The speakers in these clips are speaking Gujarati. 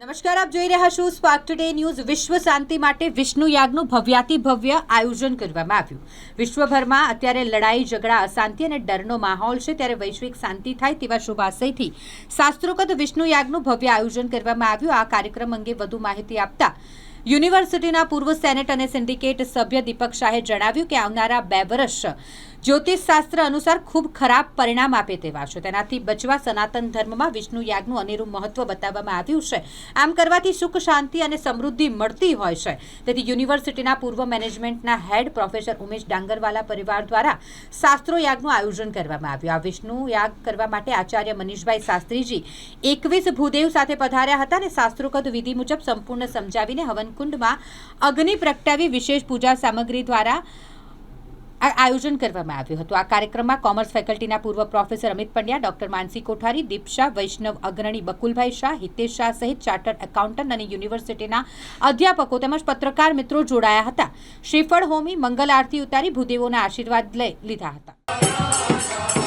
નમસ્કાર, આપ જોઈ રહ્યા છો સ્પાર્ક ટુડે ન્યૂઝ વિશ્વ શાંતિ માટે વિષ્ણુ યાગનું ભવ્યાતિ ભવ્ય આયોજન કરવામાં આવ્યું. વિશ્વભરમાં અત્યારે લડાઈ, ઝઘડા, અશાંતિ અને ડરનો માહોલ છે. ત્યારે વૈશ્વિક શાંતિ થાય તેવા શુભાશયથી શાસ્ત્રોગત વિષ્ણુ યાગનું ભવ્ય આયોજન કરવામાં આવ્યું. આ કાર્યક્રમ અંગે વધુ માહિતી આપતા યુનિવર્સિટીના પૂર્વ સેનેટ અને સિન્ડિકેટ સભ્ય દીપક શાહે જણાવ્યું કે આવનારા બે વર્ષ જ્યોતિષ શાસ્ત્ર અનુસાર ખૂબ ખરાબ પરિણામ આપે તેવા છે. તેનાથી બચવા સનાતન ધર્મમાં વિષ્ણુ યાગનું અનેરું મહત્વ બતાવવામાં આવ્યું છે. આમ કરવાથી સુખ, શાંતિ અને સમૃદ્ધિ મળતી હોય છે. તેથી યુનિવર્સિટીના પૂર્વ મેનેજમેન્ટના હેડ પ્રોફેસર ઉમેશ ડાંગરવાલા પરિવાર દ્વારા શાસ્ત્રો યાગનું આયોજન કરવામાં આવ્યું. આ વિષ્ણુ યાગ કરવા માટે આચાર્ય મનીષભાઈ શાસ્ત્રીજી એકવીસ ભૂદેવ સાથે પધાર્યા હતા અને શાસ્ત્રોગત વિધિ મુજબ સંપૂર્ણ સમજાવીને હવનકુંડમાં અગ્નિ પ્રગટાવી વિશેષ પૂજા સામગ્રી દ્વારા આ આયોજન કરવામાં આવ્યું હતું. આ કાર્યક્રમમાં કોમર્સ ફેકલ્ટીના પૂર્વ પ્રોફેસર અમિત પંડ્યા, ડોક્ટર માનસી કોઠારી દીપ શાહ વૈષ્ણવ અગ્રણી બકુલભાઈ શાહ, હિતેશ શાહ સહિત ચાર્ટર્ડ એકાઉન્ટન્ટ અને યુનિવર્સિટીના અધ્યાપકો તેમજ પત્રકાર મિત્રો જોડાયા હતા. શ્રીફળ હોમી મંગલ આરતી ઉતારી ભૂદેવોના આશીર્વાદ લઈ લીધા હતા.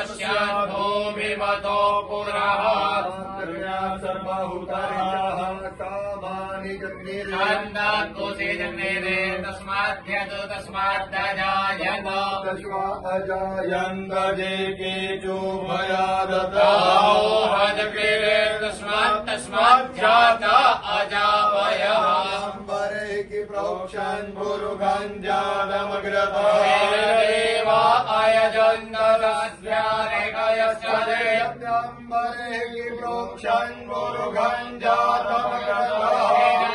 अत्यर्च्य नमस्याधो विमतो पुरः सर्वभूताः कामानि जग्निरे अन्नात्कोशे जन्मेरे तस्माद्यत तस्माद्दजायत दश्वा अजायन्दजे केचो मया तावो दत्ता हजग्रीवे तस्मात् तस्माज्जात अजावयः अम्बरे कि प्रोक्षन् मुरुघन् अम्बरे कि प्रोक्षन् मुरुघन् जातमग्रता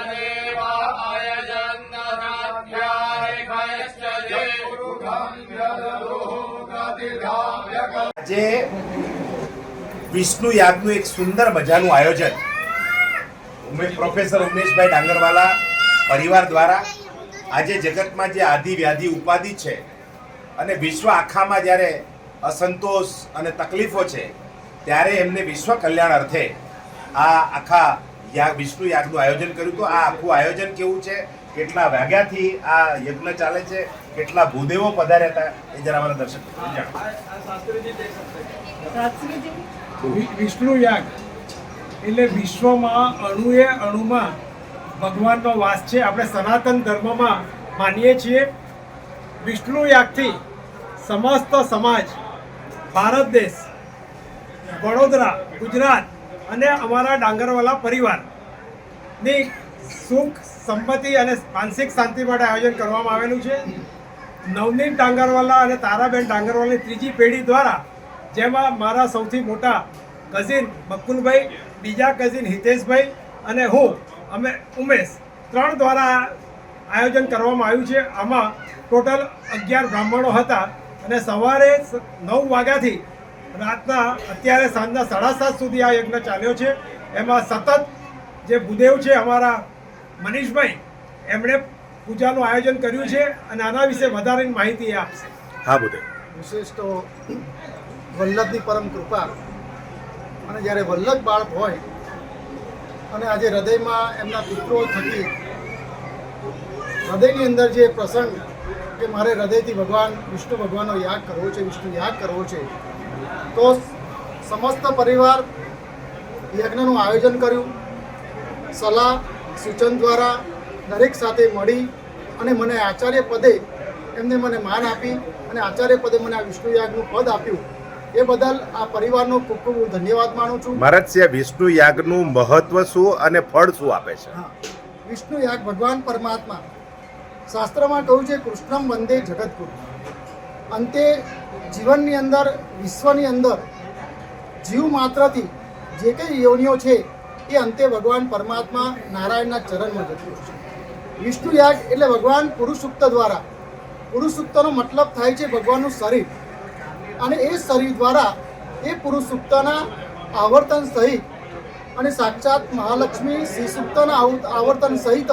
देवा अयजन्दस्यारेकयश्च मुरुघन् जललोकतिधाम्यक આજે વિષ્ણુ યાગનું એક સુંદર મજાનું આયોજન ઉમેશ પ્રોફેસર ઉમેશભાઈ ડાંગરવાલા પરિવાર દ્વારા આજે જગતમાં જે આધિ વ્યાધિ ઉપાધિ છે અને વિશ્વ આખામાં જ્યારે અસંતોષ અને તકલીફો છે ત્યારે એમને વિશ્વ કલ્યાણ અર્થે આ આખા યાગ વિષ્ણુ યાગનું આયોજન કર્યું હતું. આ આખું આયોજન કેવું છે? કેટલા વાગ્યાથી આ યજ્ઞ ચાલે છે? કેટલા ભૂદેવો પધાર્યા હતા? એ જરા અમારા દર્શક વિષ્ણુ યાગ. એટલે વિશ્વમાં અણુએ અણુમાં ભગવાનનો વાસ છે. આપણે સનાતન ધર્મમાં માનીએ છીએ. વિષ્ણુ યાગથી સમસ્ત સમાજ ભારત દેશ વડોદરા, ગુજરાત અને અમારા ડાંગરવાલા પરિવારની સુખ સંપત્તિ અને માનસિક શાંતિ માટે આયોજન કરવામાં આવેલું છે. નવનીત ડાંગરવાલા અને તારાબેન ડાંગરવાલાની ત્રીજી પેઢી દ્વારા, જેમાં મારા સૌથી મોટા કઝિન બકુલભાઈ, બીજા કઝિન હિતેશભાઈ અને હું, અમે ઉમેશ, ત્રણ દ્વારા આયોજન કરવામાં આવ્યું છે. આમાં ટોટલ અગિયાર બ્રાહ્મણો હતા અને સવારે નવ વાગ્યાથી રાતના અત્યારે સાંજના સાડા સાત સુધી આ યજ્ઞ ચાલ્યો છે. એમાં સતત જે ભૂદેવ છે અમારા મનીષભાઈ એમણે પૂજાનું આયોજન કર્યું છે અને આના વિશે વધારેની માહિતી આપશે. હા ભૂદેવ. વિશેષ તો વલ્લભની પરમ કૃપા. અને જ્યારે વલ્લભ બાળક હોય અને આજે હૃદયમાં એમના પુત્રો થકી હૃદયની અંદર જે પ્રસંગ કે મારે હૃદયથી ભગવાન વિષ્ણુ ભગવાનનો યાગ કરવો છે વિષ્ણુ યાગ કરવો છે તો સમસ્ત પરિવાર યજ્ઞનું આયોજન કર્યું. સલાહ સૂચન દ્વારા દરેક સાથે મળી અને મને આચાર્ય પદે એમને મને માન આપી અને આચાર્ય પદે મને આ વિષ્ણુ યાગનું પદ આપ્યું. એ બદલ આ પરિવારનો ખૂબ ખૂબ હું ધન્યવાદ માનું છું. મહારાજ વિષ્ણુ યાગનું મહત્વ શું અને ફળ શું આપે છે? વિષ્ણુ યાગ ભગવાન પરમાત્મા. શાસ્ત્રમાં કહ્યું છે કૃષ્ણમ વંદે જગતગુરુ અંતે જીવનની અંદર, વિશ્વની અંદર જીવ માત્રથી જે કંઈ યોનિઓ છે, એ અંતે ભગવાન પરમાત્મા નારાયણના ચરણમાં જતું છે. વિષ્ણુ યાગ એટલે ભગવાન પુરુષુક્ત દ્વારા. પુરુષુક્તનો મતલબ થાય છે ભગવાનનું શરીર. અને એ શરીર દ્વારા એ પુરુષુક્તના આવર્તન સહિત અને સાક્ષાત મહાલક્ષ્મી શ્રી સૂક્તના આવર્તન સહિત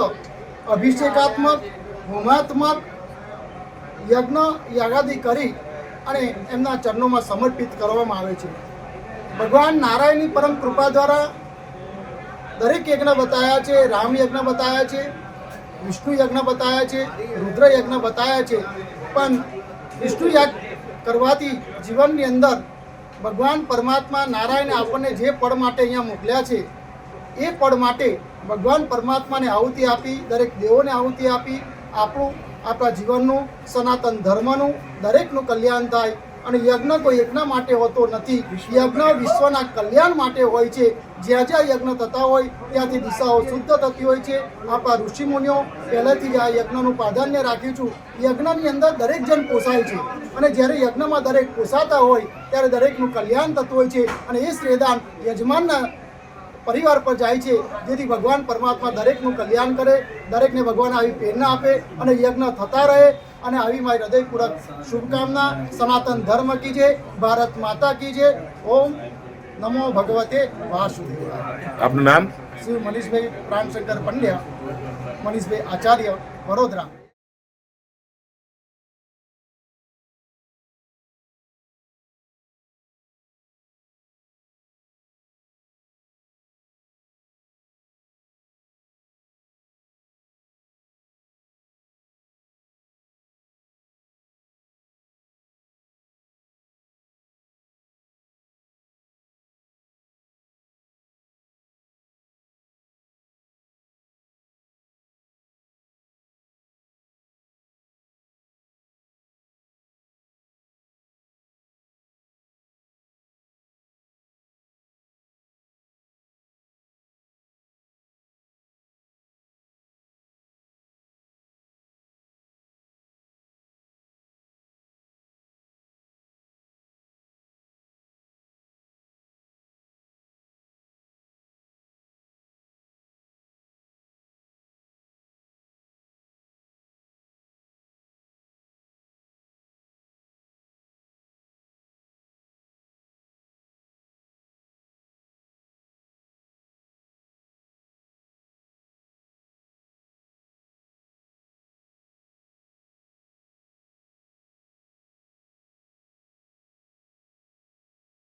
અભિષેકાત્મક, હોમાત્મક યજ્ઞ યાગાદી કરી અને એમના ચરણોમાં સમર્પિત કરવામાં આવે છે. ભગવાન નારાયણની પરમ કૃપા દ્વારા દરેક યજ્ઞ બતાવ્યા છે, રામ યજ્ઞ બતાવ્યા છે, વિષ્ણુ યજ્ઞ બતાવ્યા છે, રુદ્ર યજ્ઞ બતાવ્યા છે. પણ વિષ્ણુ યજ્ઞ કરવાથી જીવનની અંદર ભગવાન પરમાત્મા નારાયણે આપણને જે પળ માટે અહીંયા મોકલ્યા છે, એ પળ માટે ભગવાન પરમાત્માને આહુતિ આપી, દરેક દેવોને આહુતિ આપી, આપણું આપણા જીવનનું, સનાતન ધર્મનું, દરેકનું કલ્યાણ થાય. અને યજ્ઞ કોઈ યજ્ઞ માટે હોતો નથી. યજ્ઞ વિશ્વના કલ્યાણ માટે હોય છે. જ્યાં જ્યાં યજ્ઞ થતા હોય, ત્યાંથી દિશાઓ શુદ્ધ થતી હોય છે. આપણા ઋષિમુનિઓ પહેલેથી જ આ યજ્ઞનું પ્રાધાન્ય રાખ્યું છું. યજ્ઞની અંદર દરેક જણ પોસાય છે. અને જ્યારે યજ્ઞમાં દરેક પોસાતા હોય, ત્યારે દરેકનું કલ્યાણ થતું હોય છે. અને એ શ્રેદાન યજમાનના પરિવાર પર જાય છે જેથી ભગવાન પરમાત્મા દરેકનું કલ્યાણ કરે દરેકને ભગવાન આવી પ્રેરણા આપે અને યજ્ઞ થતા રહે. અને આવી મારી હૃદયપૂર્વક શુભકામના. સનાતન ધર્મ કી છે ભારત માતા કી છે ઓમ નમો ભગવતે વાસુદેવાય. આપનું નામ? શ્રી મનીષભાઈ પ્રાણશંકર પંડ્યા મનીષભાઈ આચાર્ય વડોદરા.